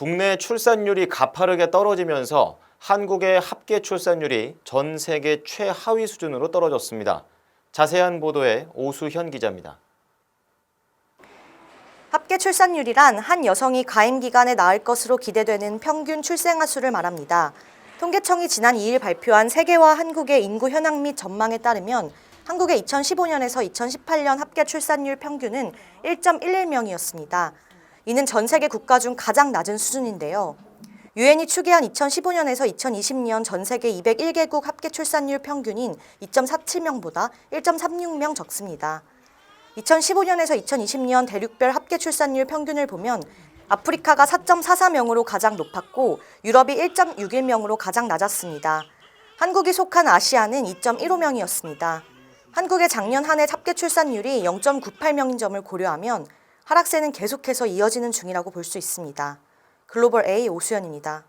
국내 출산율이 가파르게 떨어지면서 한국의 합계 출산율이 전 세계 최하위 수준으로 떨어졌습니다. 자세한 보도에 오수현 기자입니다. 합계 출산율이란 한 여성이 가임 기간에 낳을 것으로 기대되는 평균 출생아 수를 말합니다. 통계청이 지난 2일 발표한 세계와 한국의 인구 현황 및 전망에 따르면 한국의 2015년에서 2018년 합계 출산율 평균은 1.11명이었습니다. 이는 전 세계 국가 중 가장 낮은 수준인데요. 유엔이 추계한 2015년에서 2020년 전 세계 201개국 합계 출산율 평균인 2.47명보다 1.36명 적습니다. 2015년에서 2020년 대륙별 합계 출산율 평균을 보면 아프리카가 4.44명으로 가장 높았고 유럽이 1.61명으로 가장 낮았습니다. 한국이 속한 아시아는 2.15명이었습니다. 한국의 작년 한 해 합계 출산율이 0.98명인 점을 고려하면 하락세는 계속해서 이어지는 중이라고 볼 수 있습니다. 글로벌 A 오수연입니다.